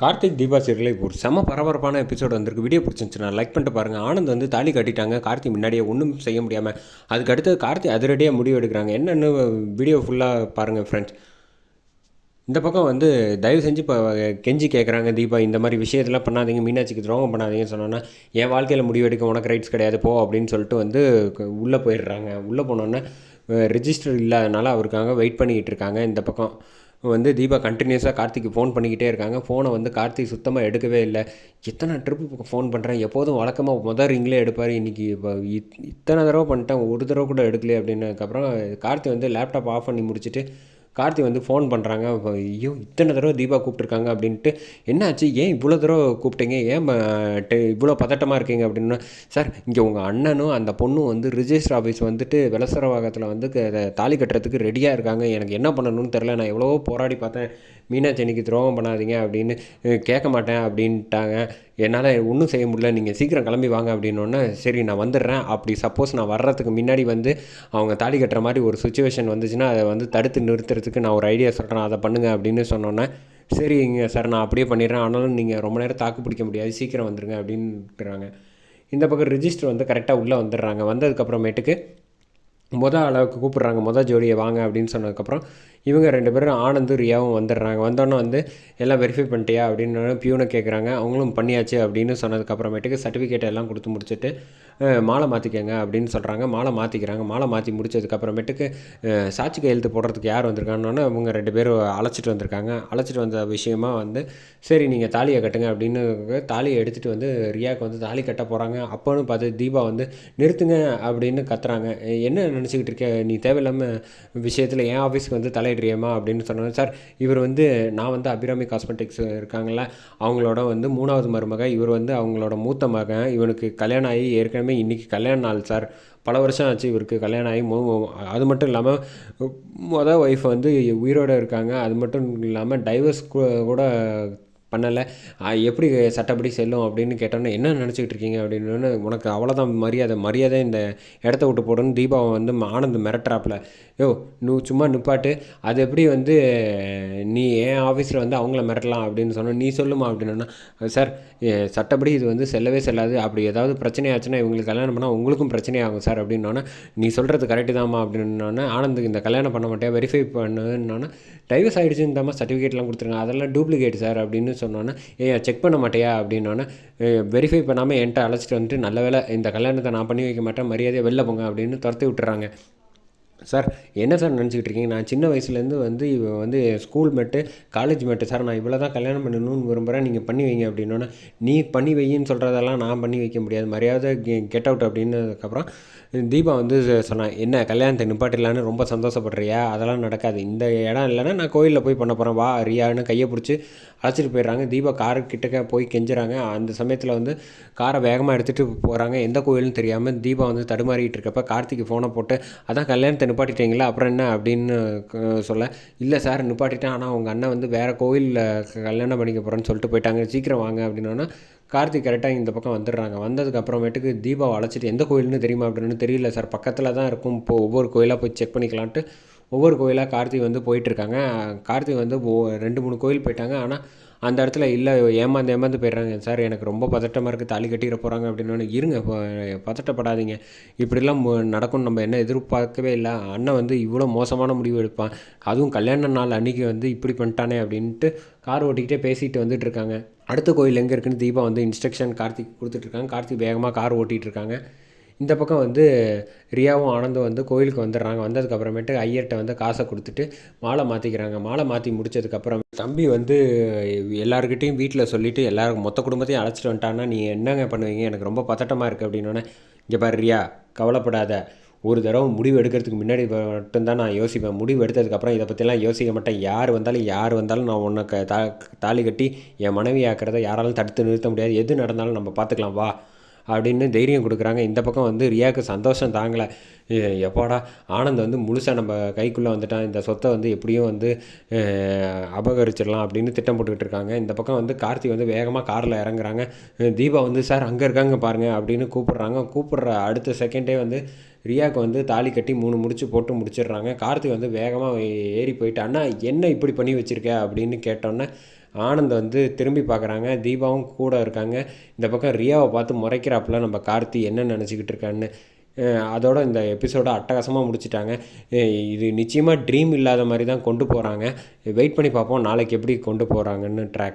கார்த்திக் தீபா சீரியலில் இப்போ ஒரு செம பரபரப்பான எபிசோடு வந்திருக்கு. வீடியோ பிடிச்சிருந்துச்சுன்னா லைக் பண்ணிட்டு பாருங்கள் ஆனந்த் வந்து தாலி கட்டிட்டாங்க. கார்த்தி முன்னாடியே ஒன்றும் செய்ய முடியாமல் அதுக்கு அடுத்து கார்த்தி அதிரடியாக முடிவு எடுக்கிறாங்க. என்னென்னு வீடியோ ஃபுல்லாக பாருங்கள் ஃப்ரெண்ட்ஸ் இந்த பக்கம் வந்து தயவு செஞ்சு இப்போ கெஞ்சி கேட்குறாங்க தீபா இந்த மாதிரி விஷயத்தெல்லாம் பண்ணாதீங்க. மீனாட்சிக்கு துரோகம் பண்ணாதீங்கன்னு சொன்னோன்னா என் வாழ்க்கையில் முடிவு எடுக்க உனக்கு ரைட்ஸ் கிடையாது. போ அப்படின்னு சொல்லிட்டு வந்து உள்ளே போயிடுறாங்க. உள்ளே போனோன்னே ரிஜிஸ்டர் இல்லாதனால அவருக்காக வெயிட் பண்ணிக்கிட்டு இருக்காங்க இந்த பக்கம். வந்து தீபா கண்டினியூஸாக கார்த்திக்கு ஃபோன் பண்ணிக்கிட்டே இருக்காங்க. ஃபோனை வந்து கார்த்திக் சுத்தமாக எடுக்கவே இல்லை. எத்தனை ட்ரிப்பு ஃபோன் பண்ணுறேன் எப்போதும் வழக்கமாக முதல் ரிங்லேயே எடுப்பார். இன்றைக்கி இப்போ இத்தனை தடவை பண்ணிட்டேன். ஒரு தடவை கூட எடுக்கலையே அப்படின்னதுக்கப்புறம் கார்த்தி வந்து லேப்டாப் ஆஃப் பண்ணி முடிச்சுட்டு கார்த்தி வந்து ஃபோன் பண்ணுறாங்க ஐயோ இத்தனை தடவை தீபா கூப்பிட்ருக்காங்க அப்படின்ட்டு. என்னாச்சு? ஏன் இவ்வளோ தடவை கூப்பிட்டீங்க? ஏன் இவ்வளோ பதட்டமாக இருக்கீங்க அப்படின்னா. சார் இங்கே உங்கள் அண்ணனும் அந்த பொண்ணும் வந்து ரிஜிஸ்டர் ஆஃபீஸ் வந்துட்டு வெலசரவாகத்தில் வந்து தாலி கட்டுறதுக்கு ரெடியாக இருக்காங்க. எனக்கு என்ன பண்ணணும்னு தெரில நான் எவ்வளவோ போராடி பார்த்தேன். மீனாட்சி எனக்கு துரோகம் பண்ணாதீங்க அப்படின்னு கேட்க மாட்டேன் அப்படின்ட்டாங்க. என்னால் ஒன்றும் செய்ய முடியல. நீங்கள் சீக்கிரம் கிளம்பி வாங்க அப்படின்னோடனே சரி நான் வந்துடுறேன். அப்படி சப்போஸ் நான் வர்றதுக்கு முன்னாடி வந்து அவங்க தாலி கட்டுற மாதிரி ஒரு சுச்சுவேஷன் வந்துச்சுன்னா அதை வந்து தடுத்து நிறுத்துறதுக்கு நான் ஒரு ஐடியா சொல்கிறேன் அதை பண்ணுங்க அப்படின்னு சொன்னோன்னே சரிங்க சார் நான் அப்படியே பண்ணிடுறேன். ஆனாலும் நீங்கள் ரொம்ப நேரம் தாக்கு பிடிக்க முடியாது. சீக்கிரம் வந்துடுங்க அப்படின்றாங்க இந்த பக்கம் ரிஜிஸ்டர் வந்து கரெக்டாக உள்ளே வந்துடுறாங்க. வந்ததுக்கப்புறமேட்டுக்கு மொதல் அளவுக்கு கூப்பிட்றாங்க மொதல் ஜோடியை வாங்க அப்படின்னு சொன்னதுக்கப்புறம் இவங்க ரெண்டு பேரும் ஆனந்தும் ரியாவும் வந்துடுறாங்க. வந்தோன்னே வந்து எல்லாம் வெரிஃபை பண்ணிட்டியா? அப்படின்னு பியூனை கேட்குறாங்க அவங்களும் பண்ணியாச்சு அப்படின்னு சொன்னதுக்கப்புறமேட்டுக்கு சர்டிஃபிகேட் எல்லாம் கொடுத்து முடிச்சுட்டு மாலை மாற்றிக்கங்க அப்படின்னு சொல்கிறாங்க மாலை மாற்றிக்கிறாங்க மாலை மாற்றி முடிச்சதுக்கப்புறமேட்டுக்கு சாட்சி கையெழுத்து போடுறதுக்கு யார் வந்திருக்காங்கன்னு அவங்க ரெண்டு பேரும் அழைச்சிட்டு வந்திருக்காங்க. அழைச்சிட்டு வந்த விஷயமா வந்து சரி நீங்கள் தாலியை கட்டுங்க அப்படின்னு தாலியை எடுத்துகிட்டு வந்து ரியாவுக்கு வந்து தாலி கட்ட போகிறாங்க அப்போன்னு பார்த்து தீபா வந்து நிறுத்துங்க அப்படின்னு கத்துறாங்க. என்ன நினச்சிக்கிட்டு இருக்க? நீ தேவையில்லாமல் விஷயத்தில் என் ஆஃபீஸ்க்கு வந்து தலையிடுறியம்மா அப்படின்னு சொன்னாங்க சார் இவர் வந்து நான் வந்து அபிராமி காஸ்மெட்டிக்ஸ் இருக்காங்கல்ல அவங்களோட வந்து மூணாவது மருமக இவர் வந்து அவங்களோட மூத்த மகன் இவனுக்கு கல்யாணம் ஆகி ஏற்கனவே இன்றைக்கி கல்யாண நாள் சார். பல வருஷம் ஆச்சு இவருக்கு கல்யாணம் ஆகி. மு அது மட்டும் இல்லாமல் மொதல் ஒய்ஃப் வந்து உயிரோடு இருக்காங்க. அது மட்டும் இல்லாமல் டைவர்ஸ் கூட பண்ணலை. எப்படி சட்டப்படி செல்லும் அப்படின்னு கேட்டோன்னே என்ன நினச்சிக்கிட்டு இருக்கீங்க? அப்படின்னு உனக்கு அவ்வளோதான் மரியாதை மரியாதை இந்த இடத்த விட்டு போடணும்னு தீபாவை வந்து ஆனந்த் மிரட்டுறாப்புல. யோ நீ சும்மா நிப்பாட்டு. அது எப்படி வந்து நீ என் ஆஃபீஸில் வந்து அவங்கள மிரட்டலாம் அப்படின்னு சொன்ன நீ சொல்லுமா? அப்படின்னா சார் சட்டப்படி இது வந்து செல்லவே செல்லாது. அப்படி ஏதாவது பிரச்சனை ஆச்சுன்னா இவங்களுக்கு கல்யாணம் பண்ணால் உங்களுக்கும் பிரச்சனை ஆகும் சார். அப்படின்னோன்னே நீ சொல்கிறது கரெக்டு தாம்மா. அப்படின்னோடனே ஆனந்துக்கு இந்த கல்யாணம் பண்ண மாட்டேன் வெரிஃபை பண்ணுன்னா டைவர்ஸ் ஆகிடுச்சுன்னு தாம்மா சர்டிஃபிகேட்லாம் கொடுத்துருங்க. அதெல்லாம் டூப்ளிகேட் சார். அப்படின்னு சொன்னோன்னே ஏ செக் பண்ண மாட்டியா? அப்படின்னோடனே வெரிஃபை பண்ணாமல் என்கிட்ட அழைச்சிட்டு வந்துட்டு நல்ல வேலை இந்த கல்யாணத்தை நான் பண்ணி வைக்க மாட்டேன் மரியாதையை வெளில போங்க அப்படின்னு துரத்தி விட்டுறாங்க. சார் என்ன சார் நினச்சிக்கிட்டு இருக்கீங்க? நான் சின்ன வயசுலேருந்து வந்து இவன் வந்து school matter college matter sir நான் இவ்வளோ தான் கல்யாணம் பண்ணணும்னு விரும்புகிறேன் நீங்கள் பண்ணி வைங்க அப்படின்னோன்னே நீ பண்ணி வையின்னு சொல்கிறதெல்லாம் நான் பண்ணி வைக்க முடியாது. மரியாதை கெட் அவுட் அப்படின்னதுக்கப்புறம் தீபா வந்து சொன்னான் என்ன கல்யாணத்தை நிப்பாட்டிடலான்னு ரொம்ப சந்தோஷப்படுறியா? அதெல்லாம் நடக்காது. இந்த இடம் இல்லைன்னா நான் கோயிலில் போய் பண்ண போகிறேன் வா ரியான்னு கையை பிடிச்சி அழைச்சிட்டு போயிடுறாங்க. தீபா காரு கிட்டக்க போய் கெஞ்சுறாங்க. அந்த சமயத்தில் வந்து காரை வேகமாக எடுத்துகிட்டு போகிறாங்க எந்த கோயில்னு தெரியாமல் தீபா வந்து தடுமாறிட்டு இருக்கப்ப கார்த்திக்கு ஃபோனை போட்டு அதான் கல்யாணத்தை நிப்பாட்டிட்டீங்களா? அப்புறம் என்ன அப்படின்னு சொல்ல. இல்லை சார் நிப்பாட்டிட்டேன். ஆனால் உங்கள் அண்ணன் வந்து வேறு கோயிலில் கல்யாணம் பண்ணிக்க போகிறேன்னு சொல்லிட்டு போயிட்டாங்க. சீக்கிரம் வாங்க அப்படின்னோன்னா கார்த்திக் கரெக்டாக இந்த பக்கம் வந்துடுறாங்க. வந்ததுக்கு அப்புறமேட்டுக்கு தீபாவை அழைச்சிட்டு எந்த கோயில்னு தெரியுமா? அப்படின்னு தெரியல சார். பக்கத்தில் தான் இருக்கும். இப்போ ஒவ்வொரு கோயிலாக போய் செக் பண்ணிக்கலான்ட்டு ஒவ்வொரு கோயிலாக கார்த்திக் வந்து போயிட்டுருக்காங்க கார்த்திக் வந்து ரெண்டு மூணு கோயில் போயிட்டாங்க. ஆனால் அந்த இடத்துல இல்லை ஏமாந்து ஏமாந்து போயிடுறாங்க. சார் எனக்கு ரொம்ப பதட்டமாக இருக்குது தாலி கட்டிட போகிறாங்க அப்படின்னு இருங்க பதட்டப்படாதீங்க. இப்படிலாம் மு- நடக்கும்னு நம்ம என்ன எதிர்பார்க்கவே இல்லை. அண்ணன் வந்து இவ்வளோ மோசமான முடிவு எடுப்பான். அதுவும் கல்யாண நாள் அன்னைக்கு வந்து இப்படி பண்ணிட்டானே அப்படின்ட்டு கார் ஓட்டிக்கிட்டே பேசிகிட்டு வந்துட்டு இருக்காங்க. அடுத்த கோயில் எங்கே இருக்குன்னு தீபா வந்து இன்ஸ்ட்ரக்ஷன் கார்த்திக் கொடுத்துட்ருக்காங்க கார்த்திக் வேகமாக கார் ஓட்டிகிட்டு இருக்காங்க. இந்த பக்கம் வந்து ரியாவும் ஆனந்தும் வந்து கோயிலுக்கு வந்துடுறாங்க. வந்ததுக்கப்புறமேட்டு ஐயர்கிட்ட வந்து காசை கொடுத்துட்டு மாலை மாற்றிக்கிறாங்க மாலை மாற்றி முடிச்சதுக்கப்புறம் தம்பி வந்து எல்லாருக்கிட்டையும் வீட்டில் சொல்லிவிட்டு எல்லாரும் மொத்த குடும்பத்தையும் அழைச்சிட்டு வந்துட்டான்னா நீ என்னங்க பண்ணுவீங்க? எனக்கு ரொம்ப பதட்டமாக இருக்குது அப்படின்னோடனே இங்கே பாரு ரியா கவலைப்படாத. ஒரு தடவை முடிவு எடுக்கிறதுக்கு முன்னாடி மட்டும்தான் நான் யோசிப்பேன். முடிவு எடுத்ததுக்கப்புறம் இதை பற்றிலாம் யோசிக்க மாட்டேன். யார் வந்தாலும் யார் வந்தாலும் நான் உன்னை க தா தாலி கட்டி என் மனைவி ஆக்கிறத யாராலும் தடுத்து நிறுத்த முடியாது. எது நடந்தாலும் நம்ம பார்த்துக்கலாம். வா. அப்படின்னு தைரியம் கொடுக்குறாங்க. இந்த பக்கம் வந்து ரியாவுக்கு சந்தோஷம் தாங்கலை. எப்போடா ஆனந்த் வந்து முழுசாக நம்ம கைக்குள்ளே வந்துட்டான். இந்த சொத்தை வந்து எப்படியும் வந்து அபகரிச்சிடலாம் அப்படின்னு திட்டம் போட்டுக்கிட்டு இருக்காங்க. இந்த பக்கம் வந்து கார்த்தி வந்து வேகமாக காரில் இறங்குறாங்க. தீபா வந்து சார் அங்கே இருக்காங்க பாருங்கள் அப்படின்னு கூப்பிட்றாங்க. கூப்பிட்ற அடுத்த செகண்டே வந்து ரியாவுக்கு வந்து தாலி கட்டி மூணு முடிச்சு போட்டு முடிச்சிடுறாங்க. கார்த்தி வந்து வேகமாக ஏறி போயிட்டு அண்ணா என்ன இப்படி பண்ணி வச்சிருக்க? அப்படின்னு கேட்டோன்னே ஆனந்த் வந்து திரும்பி பார்க்குறாங்க. தீபாவும் கூட இருக்காங்க. இந்த பக்கம் ரியாவை பார்த்து முறைக்கிறாப்புல நம்ம கார்த்தி என்ன நினச்சிக்கிட்டு இருக்கான்னு அதோட இந்த எபிசோடை அட்டகாசமாக முடிச்சிட்டாங்க. இது நிச்சயமாக ட்ரீம் இல்லாத மாதிரி தான் கொண்டு போகிறாங்க வெயிட் பண்ணி பார்ப்போம். நாளைக்கு எப்படி கொண்டு போகிறாங்கன்னு ட்ராக்